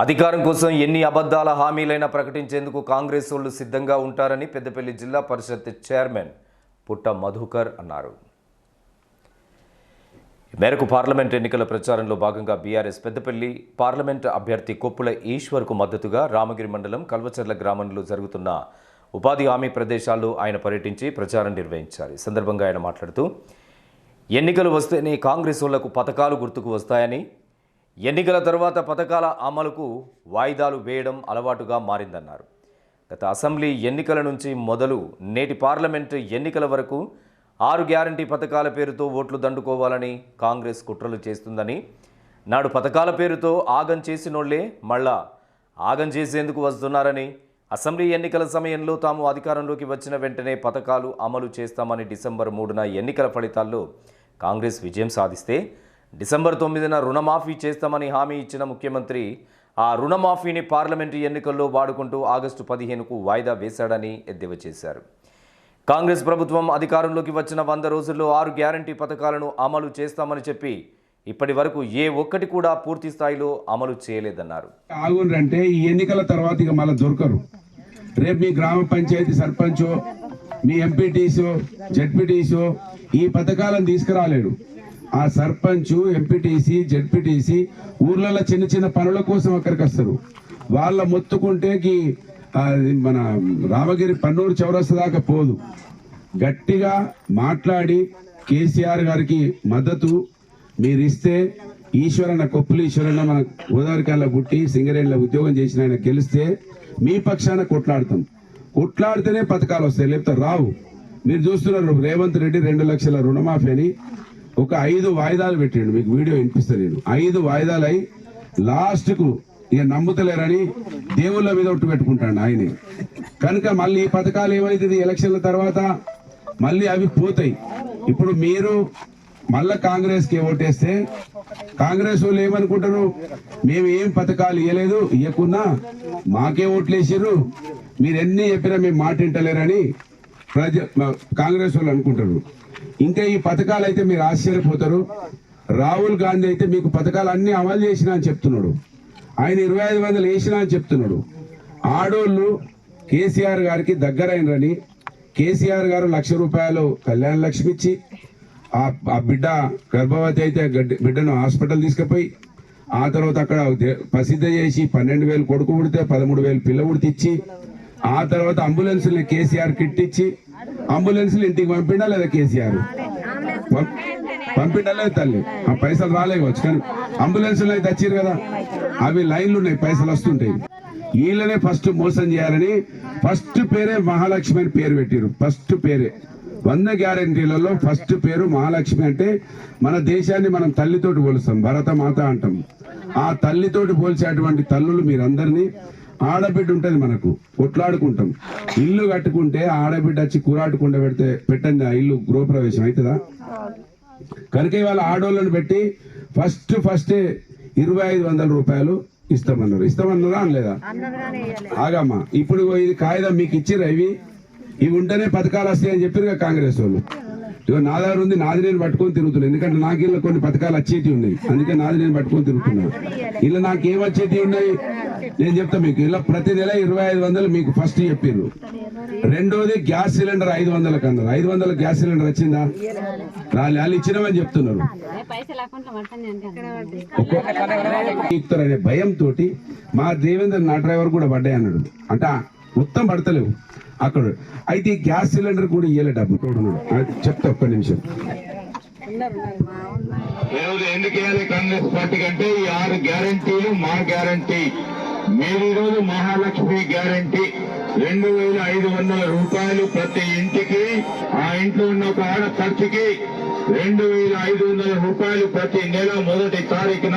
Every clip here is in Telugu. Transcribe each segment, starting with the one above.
అధికారం కోసం ఎన్ని అబద్ధాల హామీలైనా ప్రకటించేందుకు కాంగ్రెస్ వాళ్ళు సిద్ధంగా ఉంటారని పెద్దపల్లి జిల్లా పరిషత్ చైర్మన్ పుట్ట మధుకర్ అన్నారు. మేరకు పార్లమెంట్ ఎన్నికల ప్రచారంలో భాగంగా బీఆర్ఎస్ పెద్దపల్లి పార్లమెంట్ అభ్యర్థి కొప్పుల ఈశ్వర్కు మద్దతుగా రామగిరి మండలం కల్వచర్ల గ్రామంలో జరుగుతున్న ఉపాధి హామీ ప్రదేశాల్లో ఆయన పర్యటించి ప్రచారం నిర్వహించారు. ఈ సందర్భంగా ఆయన మాట్లాడుతూ ఎన్నికలు వస్తేనే కాంగ్రెస్ వాళ్ళకు పథకాలు గుర్తుకు వస్తాయని ఎన్నికల తర్వాత పథకాల అమలుకు వాయిదాలు వేయడం అలవాటుగా మారిందన్నారు. గత అసెంబ్లీ ఎన్నికల నుంచి మొదలు నేటి పార్లమెంటు ఎన్నికల వరకు ఆరు గ్యారంటీ పథకాల పేరుతో ఓట్లు దండుకోవాలని కాంగ్రెస్ కుట్రలు చేస్తుందని నాడు పథకాల పేరుతో ఆగం చేసినోళ్ళే మళ్ళా ఆగం చేసేందుకు వస్తున్నారని అసెంబ్లీ ఎన్నికల సమయంలో తాము అధికారంలోకి వచ్చిన వెంటనే పథకాలు అమలు చేస్తామని డిసెంబర్ మూడున ఎన్నికల ఫలితాల్లో కాంగ్రెస్ విజయం సాధిస్తే డిసెంబర్ తొమ్మిదిన రుణమాఫీ చేస్తామని హామీ ఇచ్చిన ముఖ్యమంత్రి ఆ రుణమాఫీని పార్లమెంటు ఎన్నికల్లో వాడుకుంటూ ఆగస్టు పదిహేనుకు వాయిదా వేశాడని ఎద్దేవా చేశారు. కాంగ్రెస్ ప్రభుత్వం అధికారంలోకి వచ్చిన వంద రోజుల్లో ఆరు గ్యారంటీ పథకాలను అమలు చేస్తామని చెప్పి ఇప్పటి వరకు ఏ ఒక్కటి కూడా పూర్తి స్థాయిలో అమలు చేయలేదన్నారు. ఆగుండ్రంటే ఈ ఎన్నికల తర్వాత ఇక మళ్ళీ దొరకరు. రేపు మీ గ్రామ పంచాయతీ సర్పంచో మీ ఎంపీటీసో జడ్పీటీసో ఈ పథకాలను తీసుకురాలేడు. ఆ సర్పంచ్ ఎంపీటీసీ జడ్పీటీసీ ఊర్లలో చిన్న చిన్న పనుల కోసం అక్కడికి వస్తారు. వాళ్ళ మొత్తుకుంటే మన రామగిరి పన్నూరు చౌరస్తా దాకా పోదు. గట్టిగా మాట్లాడి కేసీఆర్ గారికి మద్దతు మీరు ఇస్తే ఈశ్వరన్న కొప్పులు ఈశ్వరన్న మన గోదావరికాయల పుట్టి సింగరేణిలో ఉద్యోగం చేసిన ఆయన గెలిస్తే మీ పక్షాన కొట్లాడతాం. కొట్లాడితేనే పథకాలు వస్తాయి లేకపోతే రావు. మీరు చూస్తున్నారు రేవంత్ రెడ్డి రెండు లక్షల రుణమాఫీ అని. ఒక ఐదు వాయిదాలు పెట్టిండు. మీకు వీడియో వినిపిస్తా నేను. ఐదు వాయిదాలు అయి లాస్ట్కు ఇక నమ్ముతలేరని దేవుళ్ళ మీద ఒట్టు పెట్టుకుంటాడు ఆయనే. కనుక మళ్ళీ ఈ పథకాలు ఏమైతుంది? ఎలక్షన్ల తర్వాత మళ్ళీ అవి పోతాయి. ఇప్పుడు మీరు మళ్ళా కాంగ్రెస్కి ఓటేస్తే కాంగ్రెస్ వాళ్ళు ఏమనుకుంటారు? మేము ఏం పథకాలు ఇవ్వలేదు ఇవ్వకున్నా మాకే ఓట్లేసారు మీరు ఎన్ని చెప్పినా మేము మాట వింటలేరని ప్రజ కాంగ్రెస్ వాళ్ళు అనుకుంటారు. ఇంకా ఈ పథకాలు అయితే మీరు ఆశ్చర్యపోతారు. రాహుల్ గాంధీ అయితే మీకు పథకాలు అన్ని అమలు చేసిన అని చెప్తున్నాడు. ఆయన ఇరవై ఐదు వందలు వేసిన అని చెప్తున్నాడు. ఆడోళ్ళు కేసీఆర్ గారికి దగ్గరైనరని కేసీఆర్ గారు లక్ష రూపాయలు కళ్యాణ లక్ష్మి ఇచ్చి ఆ ఆ బిడ్డ గర్భవతి అయితే బిడ్డను హాస్పిటల్ తీసుకుపోయి ఆ తర్వాత అక్కడ ప్రసిద్ధి ప్రసిద్ధ చేసి పన్నెండు వేలు కొడుకు పుడితే పదమూడు వేలు పిల్ల పుడితే ఆ తర్వాత అంబులెన్స్ని కేసీఆర్ కిట్ ఇచ్చి అంబులెన్స్లు ఇంటికి పంపిండా లేదా కేసీఆర్? పంపిండా లేదు తల్లి? ఆ పైసలు రాలేవచ్చు కానీ అంబులెన్స్లు అయితే వచ్చిరు కదా. అవి లైన్లు ఉన్నాయి పైసలు వస్తుంటాయి. వీళ్ళనే ఫస్ట్ మోసం చేయాలని ఫస్ట్ పేరే మహాలక్ష్మి అని పేరు పెట్టారు ఫస్ట్ పేరే. వంద గ్యారంటీలలో ఫస్ట్ పేరు మహాలక్ష్మి అంటే మన దేశాన్ని మనం తల్లితోటి పోలుస్తాం భరత మాత అంటాం. ఆ తల్లితోటి పోల్చేటువంటి తల్లులు మీరందరినీ ఆడబిడ్డ ఉంటుంది మనకు. కొట్లాడుకుంటాం. ఇల్లు కట్టుకుంటే ఆడబిడ్డ వచ్చి కూరాడుకుండ పెడితే పెట్టండి ఆ ఇల్లు గృహప్రవేశం అవుతుందా కనుక ఇవాళ ఆడోళ్ళని పెట్టి ఫస్ట్ ఫస్ట్ ఇరవై ఐదు వందల రూపాయలు ఇస్తామన్నారు. ఇస్తామన్నారా అనలేదా? ఆగమ్మా. ఇప్పుడు ఇది కాగితం మీకు ఇచ్చిర్రా ఇవి? ఇవి ఉంటేనే పథకాలు వస్తాయని చెప్పారు కాంగ్రెస్ వాళ్ళు. ఇగో నా దగ్గర ఉంది నాది నేను పట్టుకొని తిరుగుతున్నాను ఎందుకంటే నాకు ఇలా కొన్ని పథకాలు వచ్చేటి ఉన్నాయి. అందుకే నాది నేను పట్టుకొని తిరుగుతున్నా. ఇలా నాకు ఏం వచ్చేటి ఉన్నాయి? నేను చెప్తా మీకు. ఇలా ప్రతి నెల ఇరవై ఐదు వందలు మీకు ఫస్ట్ చెప్పారు రెండోది గ్యాస్ సిలిండర్ ఐదు వందలకు అన్నారు. ఐదు వందల గ్యాస్ సిలిండర్ వచ్చిందా? రాలే వాళ్ళు ఇచ్చినామని చెప్తున్నారు. ఇస్తారనే భయంతో మా దేవేంద్ర నా డ్రైవర్ కూడా పడ్డాయి అన్నాడు. అంటే మొత్తం పడతలేవు. అక్కడ అయితే గ్యాస్ సిలిండర్ కూడా ఇయ్యలే డబ్బు చెప్తా ఒక్క నిమిషం. ఎందుకు కాంగ్రెస్ పార్టీ కంటే? ఈ ఆరు గ్యారంటీలు మా గ్యారంటీ మీరు ఈరోజు మహాలక్ష్మి గ్యారంటీ. రెండు వేల ఐదు వందల రూపాయలు ప్రతి ఇంటికి ఆ ఇంట్లో ఉన్న ఒక ఆడ ఖర్చుకి రెండు వేల ఐదు వందల రూపాయలు ప్రతి నెల మొదటి తారీఖున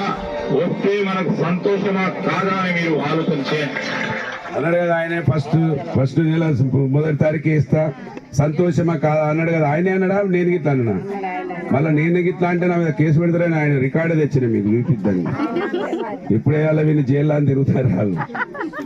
వస్తే మనకు సంతోషమా కాదా అని మీరు ఆలోచన చేయండి. అన్నాడు కదా ఆయనే ఫస్ట్ ఫస్ట్ నెల మొదటి తారీఖు ఇస్తా. సంతోషమా కాదా? అన్నాడు కదా ఆయనే అన్నాడా? నేను గిట్లా అన్నా మళ్ళీ నేను గిట్లా అంటే నా మీద కేసు పెడతారని ఆయన రికార్డు తెచ్చిన మీకు చూపిద్దాన్ని ఇప్పుడు వేయాలి వీళ్ళు జైల్లో అని తిరుగుతారు వాళ్ళు.